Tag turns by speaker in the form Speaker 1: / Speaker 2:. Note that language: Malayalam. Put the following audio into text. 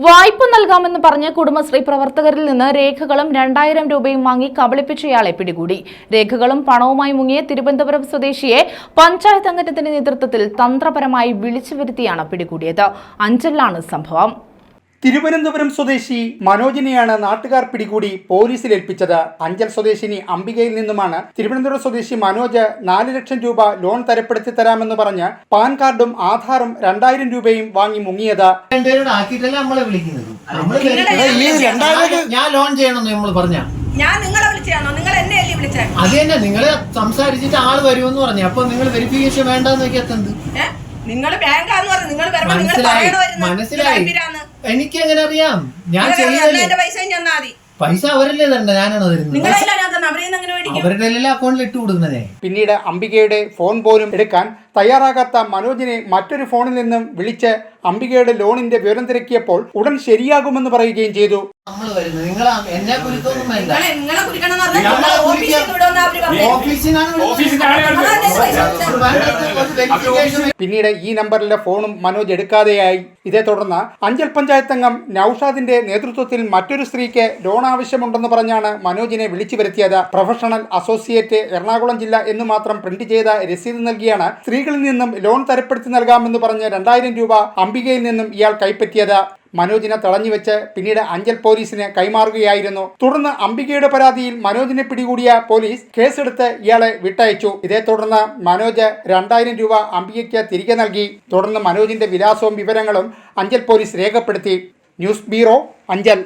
Speaker 1: വായ്പ നൽകാമെന്ന് പറഞ്ഞ് കുടുംബശ്രീ പ്രവർത്തകരിൽ നിന്ന് രേഖകളും രണ്ടായിരം രൂപയും വാങ്ങി കബളിപ്പിച്ചയാളെ പിടികൂടി. രേഖകളും പണവുമായി മുങ്ങിയ തിരുവനന്തപുരം സ്വദേശിയെ പഞ്ചായത്ത് അംഗത്തിന്റെ നേതൃത്വത്തിൽ തന്ത്രപരമായി വിളിച്ചു വരുത്തിയാണ് പിടികൂടിയത്. അഞ്ചലിലാണ് സംഭവം.
Speaker 2: തിരുവനന്തപുരം സ്വദേശി മനോജിനെയാണ് നാട്ടുകാർ പിടികൂടി പോലീസിൽ ഏൽപ്പിച്ചത്. അഞ്ചൽ സ്വദേശിനി അംബികയിൽ നിന്നുമാണ് തിരുവനന്തപുരം സ്വദേശി മനോജ് നാല് ലക്ഷം രൂപ ലോൺ തരപ്പെടുത്തി തരാമെന്ന് പറഞ്ഞ് പാൻ കാർഡും ആധാറും രണ്ടായിരം രൂപയും വാങ്ങി മുങ്ങിയത്.
Speaker 3: ഞാൻ- ഞാൻ ലോൺ ചെയ്യണമെന്ന് നമ്മൾ പറഞ്ഞ?
Speaker 4: ഞാൻ നിങ്ങളെ വിളിച്ചാണോ നിങ്ങൾ എന്നെ അല്ലേ വിളിച്ചത്
Speaker 3: അത് തന്നെ. നിങ്ങൾ സംസാരിച്ചിട്ട് ആൾ വരുമെന്ന് പറഞ്ഞു. അപ്പൊ നിങ്ങൾ വെരിഫിക്കേഷൻ വേണ്ടെന്ന് വെക്കാത്തത്
Speaker 4: നിങ്ങൾ ബാങ്കാന്ന് പറഞ്ഞു. നിങ്ങൾ വരുമ്പോ നിങ്ങൾ
Speaker 3: മനസ്സിലായി? എനിക്ക് എങ്ങനെ അറിയാം ഞാൻ
Speaker 4: പൈസ ഞാൻ മതി.
Speaker 3: പൈസ അവരല്ലേ തരണ്ട? ഞാനാണോ തരുന്നത്? അവരുടെ എല്ലാം അക്കൗണ്ടിൽ ഇട്ട് കൊടുക്കുന്നതേ?
Speaker 2: പിന്നീട് അംബികയുടെ ഫോൺ പോലും എടുക്കാൻ തയ്യാറാകാത്ത മനോജിനെ മറ്റൊരു ഫോണിൽ നിന്നും വിളിച്ച് അംബികയുടെ ലോണിന്റെ വിവരം തിരക്കിയപ്പോൾ ഉടൻ ശരിയാകുമെന്ന് പറയുകയും ചെയ്തു. പിന്നീട് ഈ നമ്പറിലെ ഫോണും മനോജ് എടുക്കാതെയായി. ഇതേ തുടർന്ന് അഞ്ചൽ പഞ്ചായത്ത് അംഗം നൌഷാദിന്റെ നേതൃത്വത്തിൽ മറ്റൊരു സ്ത്രീക്ക് ലോൺ ആവശ്യമുണ്ടെന്ന് പറഞ്ഞാണ് മനോജിനെ വിളിച്ചു വരുത്തിയത്. പ്രൊഫഷണൽ അസോസിയേറ്റ് എറണാകുളം ജില്ല എന്ന് മാത്രം പ്രിന്റ് ചെയ്ത രസീത് നൽകിയാണ് സ്ത്രീകളിൽ നിന്നും ലോൺ തരപ്പെടുത്തി നൽകാമെന്ന് പറഞ്ഞ് രണ്ടായിരം രൂപ അംബികയിൽ നിന്നും ഇയാൾ കൈപ്പറ്റിയത്. മനോജിനെ തടഞ്ഞു വെച്ച് പിന്നീട് അഞ്ചൽ പോലീസിന് കൈമാറുകയായിരുന്നു. തുടർന്ന് അംബികയുടെ പരാതിയിൽ മനോജിനെ പിടികൂടിയ പോലീസ് കേസെടുത്ത് ഇയാളെ വിട്ടയച്ചു. ഇതേ തുടർന്ന് മനോജ് രണ്ടായിരം രൂപ അംബികയ്ക്ക് തിരികെ നൽകി. തുടർന്ന് മനോജിന്റെ വിലാസവും വിവരങ്ങളും അഞ്ചൽ പോലീസ് രേഖപ്പെടുത്തി. News bureau Anchal.